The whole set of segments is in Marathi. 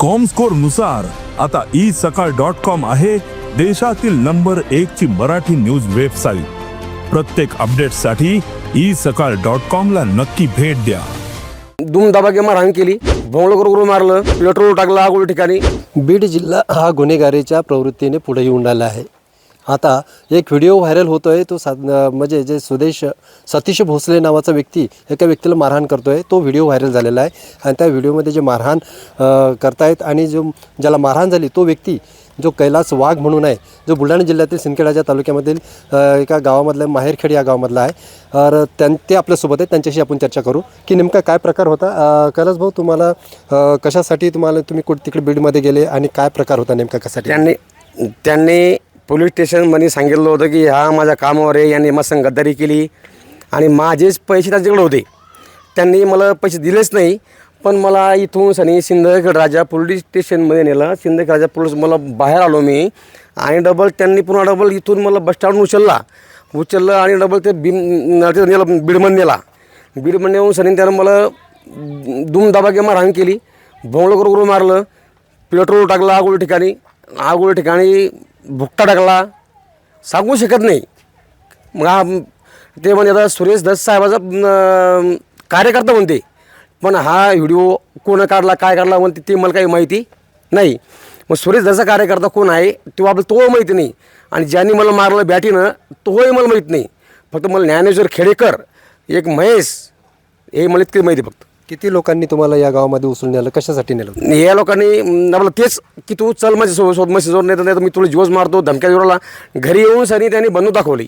कॉमस्कोरनुसार आता ई सकाळ डॉट कॉम आहे देशातील नंबर एक ची मराठी न्यूज वेबसाईट प्रत्येक अपडेटसाठी ई सकाळ डॉट कॉम ला नक्की भेट द्या. दुम दबाके मारहाण केली. भोंगळ करून मारलं पेट्रोल टाकलं आगोळ ठिकाणी. बीड जिल्हा हा गुन्हेगारीच्या प्रवृत्तीने पुढे येऊन राहिला आहे. आता एक व्हिडिओ व्हायरल होतो आहे तो सा म्हणजे जे सुदेश सतीश भोसले नावाचा व्यक्ती एका व्यक्तीला मारहाण करतो आहे तो व्हिडिओ व्हायरल झालेला आहे. आणि त्या व्हिडिओमध्ये जे मारहाण करतायत आणि जो ज्याला मारहाण झाली तो व्यक्ती जो कैलास वाघ म्हणून आहे जो बुलढाणा जिल्ह्यातील सिंदखेडाच्या तालुक्यामधील एका गावामधला माहेरखेड या गावामधला आहे. तर त्यां ते आपल्यासोबत आहेत त्यांच्याशी आपण चर्चा करू की नेमका काय प्रकार होता. कैलास भाऊ तुम्हाला कशासाठी तुम्हाला तुम्ही कुठे तिकडे बीडमध्ये गेले आणि काय प्रकार होता नेमका कशासाठी? त्यांनी त्यांनी पोलीस स्टेशनमध्ये सांगितलं होतं की हा माझ्या कामावर आहे यांनी मग संग गद्दारी केली. आणि माझेच पैसे त्यांच्याकडे होते. त्यांनी मला पैसे दिलेच नाही पण मला इथून सनी सिंदखेड राजा पोलीस स्टेशनमध्ये नेलं. सिंदखेड राजा पोलीस मला बाहेर आलो मी आणि डबल त्यांनी पुन्हा डबल इथून मला बस स्टँडून उचलला. उचललं आणि डबल ते बिम ते नेलं बीडमध्ये नेला. बीडमध्ये नेऊन सनी त्यानं मला दुम दबाके मारहाण केली. भोंगळ करू मारलं. पेट्रोल टाकलं आगोळ ठिकाणी. आगोळ ठिकाणी भुकटा टाकला सांगू शकत नाही. मग हा ते म्हणजे आता सुरेश दस साहेबाचा कार्यकर्ता म्हणते. पण हा व्हिडिओ कोण काढला काय काढला म्हणते ते मला काही माहिती नाही. मग सुरेश दसचा कार्यकर्ता कोण आहे तो आपलं तो माहिती नाही. आणि ज्यांनी मला मारलं बॅटीनं तोही मला माहीत नाही. फक्त मला ज्ञानेश्वर खेडेकर एक महेश हे मला इतकी माहिती फक्त. किती लोकांनी तुम्हाला या गावामध्ये उचलून नेलं कशासाठी नेलं या लोकांनी अं, आपलं तेच की तू चल माझ्या सोबत सोबत माझ्या जोर नाही तर मी तुला जीवच मारतो धमक्या जोराला घरी येऊन सनी त्यांनी बंदूक दाखवली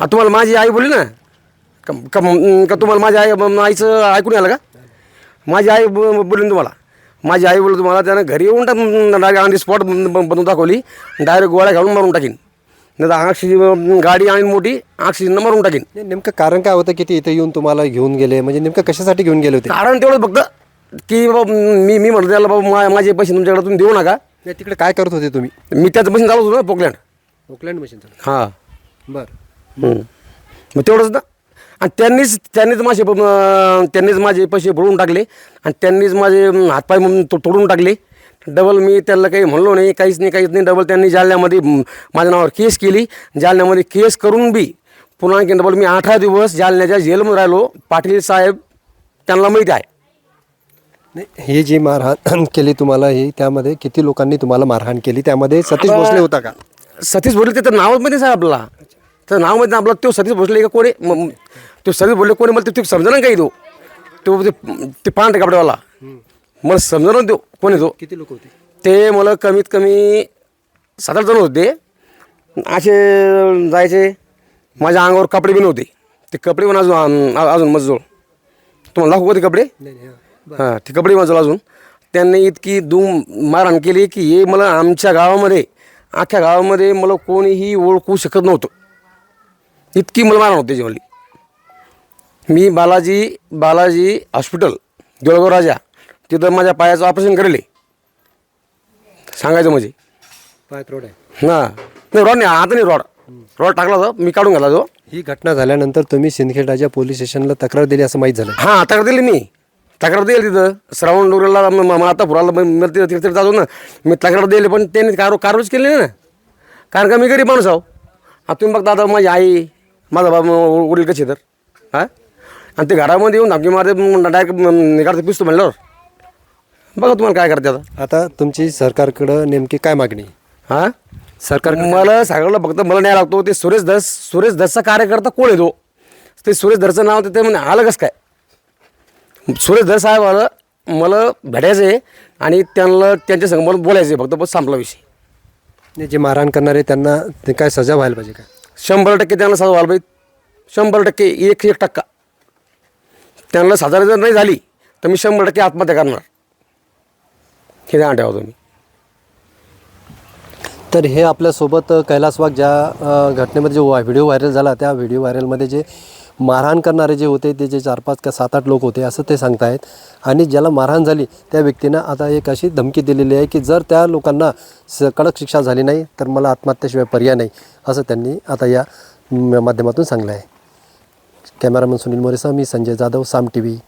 आता तुम्हाला माझी आई बोली ना का का का तुम्हाला माझ्या आई म- आईचं ऐकून आलं का माझी आई ब- तुम्हाला माझी आई बोलली तुम्हाला त्यानं घरी येऊन डायरेक्ट ऑन दी स्पॉट बंदूक दाखवली डायरेक्ट गोळ्या घालून मारून टाकीन नाही तर आक्षी गाडी आणि मोठी आक्षीनं मारून टाकीन नाही, नेमकं कारण काय होतं की ते इथे येऊन तुम्हाला घेऊन गेले? म्हणजे नेमकं कशासाठी घेऊन गेले होते? कारण तेवढं फक्त की बाबा मी मी म्हणतो त्याला बाबा मा- माझे पैसे तुमच्याकडे तुम्ही देऊ नका. नाही तिकडे काय करत होते तुम्ही? मी त्याचं पैसे चालू होतो ना पोकलँड ओकलँड मशीन हां. बरं. मग तेवढंच ना. आणि त्यांनीच त्यांनीच माझे त्यांनीच माझे पैसे बुडवून टाकले. आणि त्यांनीच माझे हातपाय तो- तोडून टाकले. डबल मी त्यांना काही म्हणलो नाही काहीच नाही काहीच नाही. डबल त्यांनी जालन्यामध्ये माझ्या नावावर केस केली. जालन्यामध्ये केस करून बी पुन्हा आणखी डबल मी अठरा दिवस जालन्याच्या जेलमध्ये राहिलो. पाटील साहेब त्यांना माहिती आहे. ही जी मारहाण केली तुम्हाला ही त्यामध्ये किती लोकांनी तुम्हाला मारहाण केली? त्यामध्ये सतीश भोसले होता का? सतीश भोसले त्याचं नावच माहिती साहेब आपल्याला. त्याचं नाव माहिती आपला तो सतीश भोसले का कोणी? तो सतीश भोसले कोणी? मला ते समजा काही तो. तो ते ते पांढरे कपडेवाला मला समजा तो कोणी तो? किती लोक होते? ते मला कमीत कमी सात आठ जण होते. असे जायचे. माझ्या अंगावर कपडे बी नव्हते. ते कपडे पण अजून अजून मजजवळ तुम्हाला दाखवू का ते कपडे? हां. ते कपडे माझं अजून. त्यांनी इतकी धूम मारहाण केली की हे मला आमच्या गावामध्ये अख्ख्या गावामध्ये मला कोणीही ओळखू शकत नव्हतं. इतकी मला मारहाण होती त्याच्यावाली मी बालाजी बालाजी हॉस्पिटल देवळगाव राजा. तिथं माझ्या पायाचं ऑपरेशन करेल. सांगायचं म्हणजे. पाय रोड आहे. ना नाही रॉड नाही आता नाही रॉड. रॉड टाकला होता मी काढून गेला तो. ही घटना झाल्यानंतर तुम्ही सिंदखेडाच्या पोलीस स्टेशनला तक्रार दिली असं माहीत झालं. हां तक्रार दिली मी. तक्रार दिली तिथं. श्रावण म- आता पुराला तिथे जातो ना. मी तक्रार दिली पण त्यांनी कार कारवाईच केली ना. कारण का मी गरीब माणूस आहो. आता तुम्ही बघता आता माझी आई माझा बाबा वडील कसे तर. हां? आणि ते घरामध्ये येऊन धमकी मारते डायरेक्ट निघाडते पिसतो म्हणल्यावर. बघा तुम्हाला काय करते आता. आता तुमची सरकारकडं नेमकी काय मागणी? हां? सरकार मला सगळं फक्त मला न्याय लागतो. ते सुरेश धस सुरेश धसचा कार्यकर्ता कोण आहे तो? ते सुरेश धसचं नाव ते- ते म्हणे आलं कसं काय? सुरेश धस साहेब आलं मला भेटायचं आहे आणि त्यांना त्यांच्या संग मला बोलायचं आहे फक्त बस संपला विषय. नाही, जे मारहाण करणारे त्यांना ते काय सजा व्हायला पाहिजे का? शंभर टक्के त्यांना सजा व्हायला पाहिजे. शंभर टक्के एक एक टक्का. त्यांना सजा जर नाही झाली तर मी शंभर टक्के आत्महत्या करणार. हे ध्यान ठेवा तुम्ही. तर हे आपल्यासोबत कैलासबाग ज्या घटनेमध्ये जो व्हिडिओ व्हायरल झाला त्या व्हिडिओ व्हायरलमध्ये जे मारहाण करणारे जे होते ते जे चार पाच का सात आठ लोक होते असं ते सांगतायत. आणि ज्याला मारहाण झाली त्या व्यक्तीनं आता एक अशी धमकी दिलेली आहे की जर त्या लोकांना स कडक शिक्षा झाली नाही तर मला आत्महत्येशिवाय पर्याय नाही असं त्यांनी आता या माध्यमातून सांगलं आहे. कॅमेरामन सुनील मोरेसा मी संजय जाधव साम टी व्ही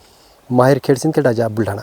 माहेर खेड सिंदखेड बुलढाणा